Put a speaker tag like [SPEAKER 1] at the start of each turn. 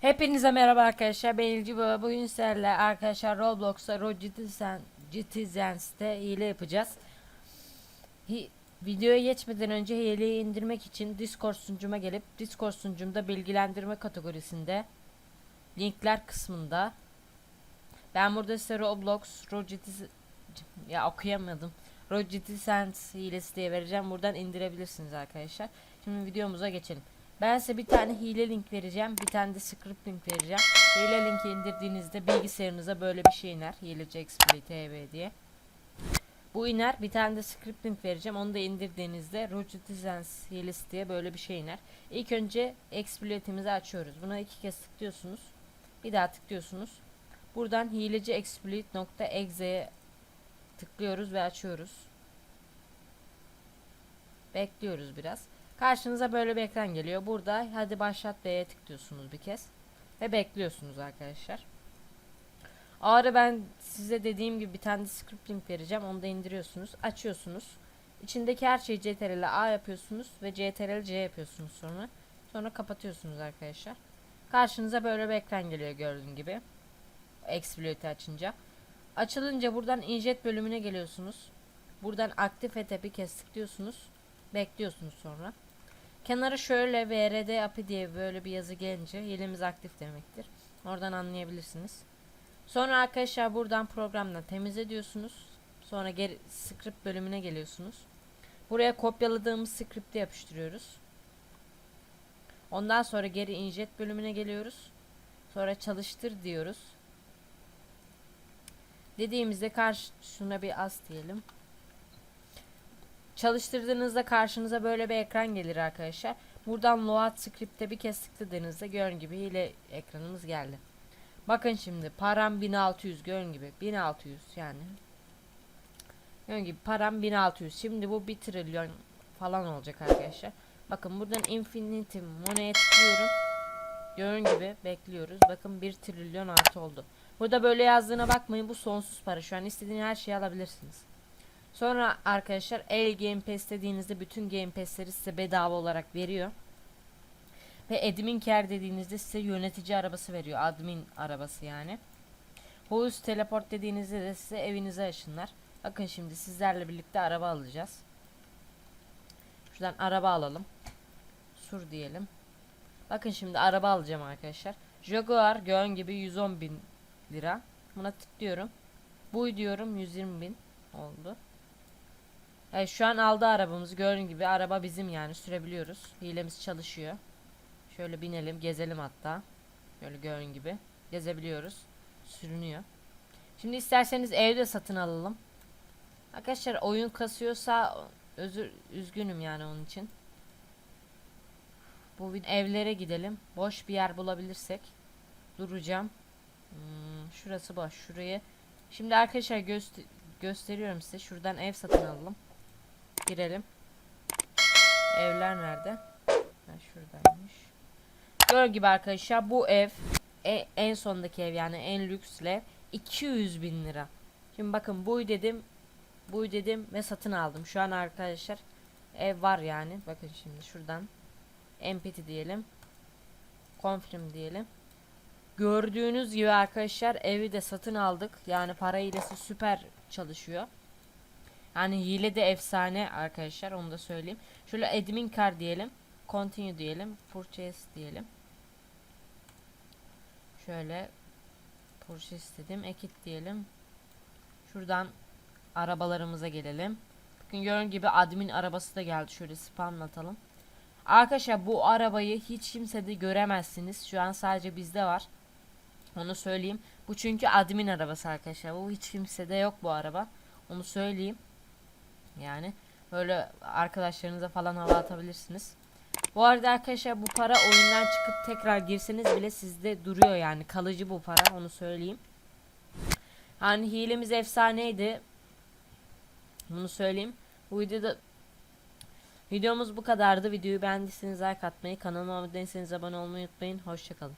[SPEAKER 1] Hepinize merhaba arkadaşlar. Ben İlci Baba. Bugün sizlerle arkadaşlar Roblox'ta Road Citizen, Citizens'te hile yapacağız. Hi, videoya geçmeden önce hileyi indirmek için Discord sunucuma gelip Discord sunucumda bilgilendirme kategorisinde linkler kısmında ben burada size Roblox Road Citizen ya okuyamadım. Road Citizens hilesi diye vereceğim. Buradan indirebilirsiniz arkadaşlar. Şimdi videomuza geçelim. Ben size bir tane hile link vereceğim. Bir tane de script link vereceğim. Hile linki indirdiğinizde bilgisayarınıza böyle bir şey iner. Hileci Exploit diye. Bu iner. Bir tane de script link vereceğim. Onu da indirdiğinizde Root Citizens hilesi diye böyle bir şey iner. İlk önce exploit'imizi açıyoruz. Buna iki kez tıklıyorsunuz. Bir daha tıklıyorsunuz. Buradan hileci exploit.exe'ye tıklıyoruz ve açıyoruz. Bekliyoruz biraz. Karşınıza böyle bir ekran geliyor. Burada hadi başlat B'ye tıklıyorsunuz bir kez. Ve bekliyorsunuz arkadaşlar. Ara ben size dediğim gibi bir tane script link vereceğim. Onu da indiriyorsunuz. Açıyorsunuz. İçindeki her şeyi CTRL A yapıyorsunuz ve CTRL C yapıyorsunuz sonra. Sonra kapatıyorsunuz arkadaşlar. Karşınıza böyle bir ekran geliyor gördüğün gibi. Exploit'i açınca. Açılınca buradan injet bölümüne geliyorsunuz. Buradan aktif kez tıklıyorsunuz. Bekliyorsunuz sonra. Kenara şöyle VRD API diye böyle bir yazı gelince hilemiz aktif demektir. Oradan anlayabilirsiniz. Sonra arkadaşlar buradan programdan temizle diyorsunuz. Sonra geri script bölümüne geliyorsunuz. Buraya kopyaladığımız script'i yapıştırıyoruz. Ondan sonra geri injet bölümüne geliyoruz. Sonra çalıştır diyoruz. Dediğimizde karşı şuna bir as diyelim. Çalıştırdığınızda karşınıza böyle bir ekran gelir arkadaşlar. Buradan load script'e bir kez tıkladığınızda gördüğün gibi hile ekranımız geldi. Bakın şimdi param 1600 gördüğün gibi 1600 yani. Gördüğün gibi param 1600. Şimdi bu 1 trilyon falan olacak arkadaşlar. Bakın buradan infinity money'e tıklıyorum. Gördüğün gibi bekliyoruz. Bakın 1 trilyon artı oldu. Burada böyle yazdığına bakmayın bu sonsuz para. Şu an istediğiniz her şeyi alabilirsiniz. Sonra arkadaşlar el Game Pass dediğinizde bütün Game Pass'leri size bedava olarak veriyor. Ve admin care dediğinizde size yönetici arabası veriyor. Admin arabası yani. Host teleport dediğinizde de size evinize ışınlar. Bakın şimdi sizlerle birlikte araba alacağız. Şuradan araba alalım. Sur diyelim. Bakın şimdi araba alacağım arkadaşlar. Jaguar göğün gibi 110 bin lira. Buna tıklıyorum. Bu diyorum 120 bin oldu. Evet, şu an aldı arabamızı gördüğün gibi araba bizim yani sürebiliyoruz. Hilemiz çalışıyor. Şöyle binelim gezelim hatta. Böyle gördüğün gibi gezebiliyoruz. Sürünüyor. Şimdi isterseniz evde satın alalım. Arkadaşlar oyun kasıyorsa özür üzgünüm yani onun için. Bu vid- evlere gidelim. Boş bir yer bulabilirsek duracağım. Hmm, şurası boş. Şurayı Şimdi arkadaşlar göster gösteriyorum size. Şuradan ev satın alalım. Girelim. Evler nerede? Ha, şuradaymış. Gördüğünüz gibi arkadaşlar bu ev e- en sondaki ev yani en lüksle 200 bin lira. Şimdi bakın buy dedim. Buy dedim ve satın aldım. Şu an arkadaşlar ev var yani. Bakın şimdi şuradan empty diyelim. Confirm diyelim. Gördüğünüz gibi arkadaşlar evi de satın aldık. Yani para hilesi süper çalışıyor. Yani hile de efsane arkadaşlar onu da söyleyeyim. Şöyle admin car diyelim. Continue diyelim. Purchase diyelim. Şöyle purchase dedim. Ekit diyelim. Şuradan arabalarımıza gelelim. Bakın gördüğün gibi admin arabası da geldi. Şöyle spamlatalım. Arkadaşlar bu arabayı hiç kimsede göremezsiniz. Şu an sadece bizde var. Onu söyleyeyim. Bu çünkü admin arabası arkadaşlar. Bu hiç kimsede yok bu araba. Onu söyleyeyim. Yani böyle arkadaşlarınıza falan hava atabilirsiniz. Bu arada arkadaşlar bu para oyundan çıkıp tekrar girseniz bile sizde duruyor yani kalıcı bu para onu söyleyeyim. Hani hilemiz efsaneydi. Bunu söyleyeyim. Bu videoda videomuz bu kadardı. Videoyu beğendiyseniz like atmayı, kanalıma abone değilseniz abone olmayı unutmayın. Hoşçakalın.